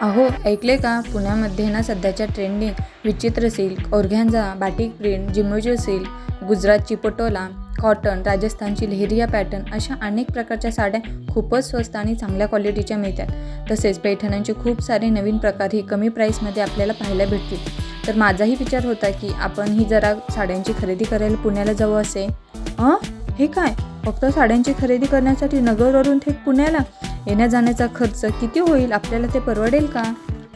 अहो ऐकले का? पुण्यामध्ये ना सध्याच्या ट्रेंडिंग विचित्र सिल्क ओरघ्यांजा बाटिक प्रिंट जिमोजो सिल्क गुजरातची पटोला कॉटन राजस्थानची लेहरिया पॅटर्न अशा अनेक प्रकारच्या साड्या खूपच स्वस्त आणि चांगल्या क्वालिटीच्या मिळतात. तसेच पैठणांचे खूप सारे नवीन प्रकारही कमी प्राईसमध्ये आपल्याला पाहायला भेटतील. तर माझाही विचार होता की आपण ही जरा साड्यांची खरेदी करायला पुण्याला जाऊ असे. अं? हे काय? फक्त साड्यांची खरेदी करण्यासाठी नगरवरून थेट पुण्याला? येण्या जाण्याचा खर्च किती होईल? आपल्याला ते परवडेल का?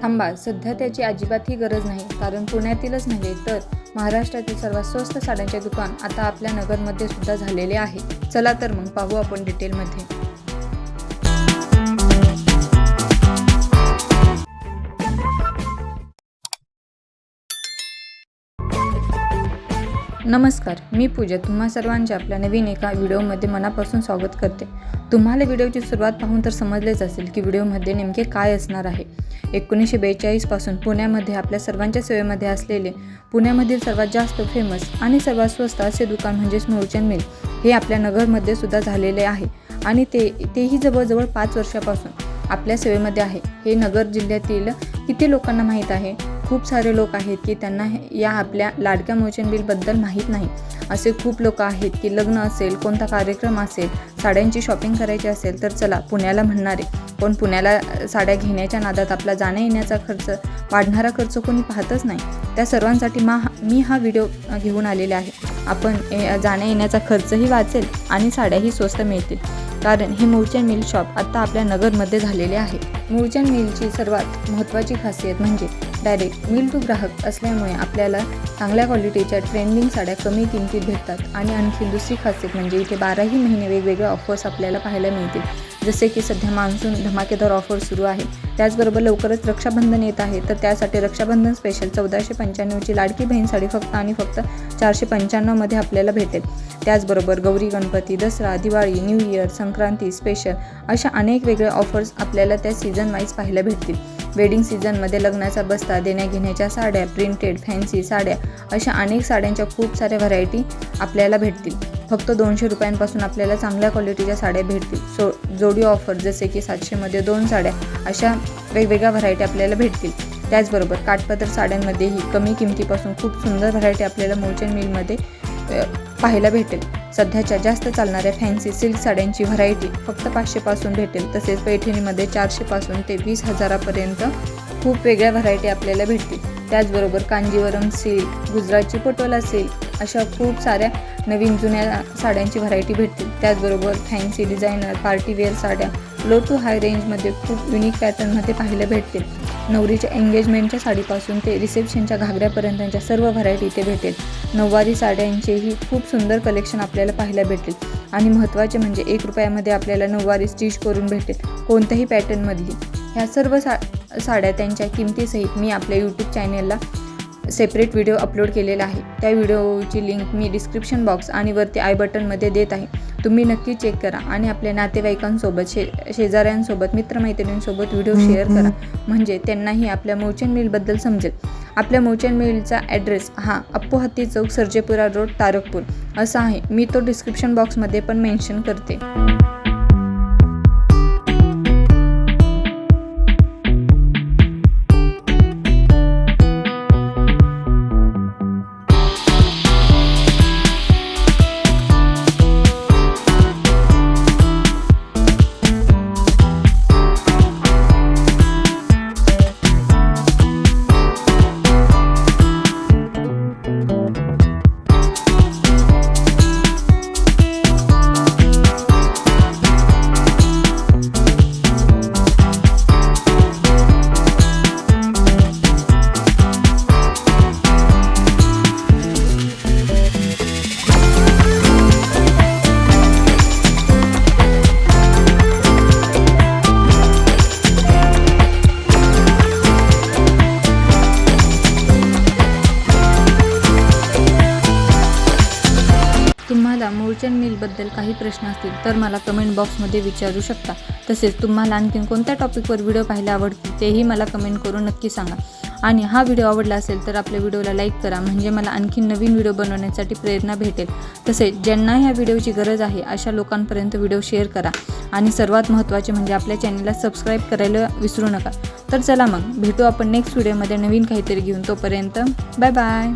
थांबा सध्या त्याची अजिबातही गरज नाही कारण पुण्यातीलच नव्हे तर महाराष्ट्रातील सर्वात स्वस्त साड्यांचे दुकान आता आपल्या नगरमध्ये सुद्धा झालेले आहे. चला तर मग पाहू आपण डिटेलमध्ये नमस्कार मी पूजा. तुम्हा सर्वांचे आपल्या नवीन एका व्हिडिओमध्ये मनापासून स्वागत करते. तुम्हाला व्हिडिओची सुरुवात पाहून तर समजलेच असेल की व्हिडिओमध्ये नेमके काय असणार आहे. एकोणीसशे बेचाळीसपासून पुण्यामध्ये आपल्या सर्वांच्या सेवेमध्ये असलेले पुण्यामधील सर्वात जास्त फेमस आणि सर्वात स्वस्त असे दुकान म्हणजेच मोरचंद मिल हे आपल्या नगरमध्ये सुद्धा झालेले आहे. आणि ते तेही जवळजवळ पाच वर्षापासून आपल्या सेवेमध्ये आहे. हे नगर जिल्ह्यातील किती लोकांना माहीत आहे? खूप सारे लोक आहेत की त्यांना या आपल्या लाडक्या मोचन बिलबद्दल माहीत नाही. असे खूप लोक आहेत की लग्न असेल कोणता कार्यक्रम असेल साड्यांची शॉपिंग करायची असेल तर चला पुण्याला म्हणणारे. पण पुण्याला साड्या घेण्याच्या नादात आपला जाण्या येण्याचा खर्च वाढणारा खर्च कोणी पाहतच नाही. त्या सर्वांसाठी मा मी हा व्हिडिओ घेऊन आलेला आहे. आपण ए, जाण्या येण्याचा खर्चही वाचेल आणि साड्याही स्वस्त मिळतील. कारण हे मूळचंद मिल शॉप आत्ता आपल्या नगरमध्ये झालेले आहे. मूळचंद मिलची सर्वात महत्त्वाची खासियत म्हणजे डायरेक्ट मिल टू ग्राहक असल्यामुळे आपल्याला चांगल्या क्वालिटीच्या ट्रेंडिंग साड्या कमी किमतीत भेटतात. आणि आणखी दुसरी खासियत म्हणजे इथे बाराही महिने वेगवेगळ्या ऑफर्स आपल्याला पाहायला मिळतील. जसे की सध्या मान्सून धमाकेदार ऑफर सुरू आहे. त्याचबरोबर लवकरच रक्षाबंधन येत आहे. तर त्यासाठी रक्षाबंधन स्पेशल चौदाशे पंच्याण्णवची लाडकी बहीण साडी फक्त आणि फक्त चारशे पंच्याण्णवमध्ये आपल्याला भेटेल. त्याचबरोबर Gauri Ganapati Dasara Diwali new year Sankranti special अशा अनेक वेगळ्या ऑफर्स आपल्याला त्या सीझन वाईज पाहायला भेटतील. वेडिंग सीझनमध्ये लग्नाचा बस्ता देण्याघेण्याच्या साड्या प्रिंटेड फॅन्सी साड्या अशा अनेक साड्यांच्या खूप साऱ्या व्हरायटी आपल्याला भेटतील. फक्त दोनशे रुपयांपासून आपल्याला चांगल्या क्वालिटीच्या साड्या भेटतील. सो जोडी ऑफर जसे की सातशेमध्ये दोन साड्या अशा वेगवेगळ्या व्हरायटी आपल्याला भेटतील. त्याचबरोबर काठपदर साड्यांमध्येही कमी किमतीपासून खूप सुंदर व्हरायटी आपल्याला मोचन मिलमध्ये पाहायला भेटेल. सध्याच्या जास्त चालणाऱ्या फॅन्सी सिल्क साड्यांची व्हरायटी फक्त पाचशेपासून भेटेल तसेच पैठणीमध्ये चारशेपासून ते वीस हजारापर्यंत खूप वेगळ्या व्हरायटी आपल्याला भेटतील. त्याचबरोबर कांजीवरम सिल्क गुजरातची पटोला सिल्क अशा खूप साऱ्या नवीन जुन्या साड्यांची व्हरायटी भेटतील. त्याचबरोबर फॅन्सी डिझायनर पार्टीवेअर साड्या लो टू हाय रेंजमध्ये खूप युनिक पॅटर्नमध्ये पाहायला भेटतील. नवरीच्या एंगेजमेंटच्या साडीपासून ते रिसेप्शनच्या घागऱ्यापर्यंतच्या सर्व व्हरायटी इथे भेटेल. नऊवारी साड्यांचेही खूप सुंदर कलेक्शन आपल्याला पाहायला भेटेल आणि महत्त्वाचे म्हणजे एक रुपयामध्ये आपल्याला नऊवारी स्टिच करून भेटेल कोणत्याही पॅटर्नमधली ह्या सर्व सा साड्या त्यांच्या किमतीसहित मी आपल्या यूट्यूब चॅनेलला सेपरेट व्हिडिओ अपलोड केलेला आहे. त्या व्हिडिओची लिंक मी डिस्क्रिप्शन बॉक्स आणि वरती आय बटनमध्ये देत आहे. तुम्ही नक्की चेक करा आणि आपल्या नातेवाईकांसोबत शे शेजाऱ्यांसोबत मित्रमैत्रिणींसोबत व्हिडिओ शेअर करा. म्हणजे त्यांनाही आपल्या मोचन मिलबद्दल समजेल. आपल्या मोचन मिलचा ॲड्रेस हा अप्पू हत्ती चौक सर्जेपुरा रोड तारकपूर असा आहे. मी तो डिस्क्रिप्शन बॉक्समध्ये पण मेन्शन करते. तुम्हाला मूळचंद मिलबद्दल काही प्रश्न असतील तर मला कमेंट बॉक्समध्ये विचारू शकता. तसेच तुम्हाला आणखीन कोणत्या टॉपिकवर व्हिडिओ पाहायला आवडतील तेही मला कमेंट करून नक्की सांगा. आणि हा व्हिडिओ आवडला असेल तर आपल्या व्हिडिओला लाईक करा म्हणजे मला आणखीन नवीन व्हिडिओ बनवण्यासाठी प्रेरणा भेटेल. तसेच ज्यांना ह्या व्हिडिओची गरज आहे अशा लोकांपर्यंत व्हिडिओ शेअर करा. आणि सर्वात महत्त्वाचे म्हणजे आपल्या चॅनलला सबस्क्राईब करायला विसरू नका. तर चला मग भेटू आपण नेक्स्ट व्हिडिओमध्ये नवीन काहीतरी घेऊन तोपर्यंत बाय बाय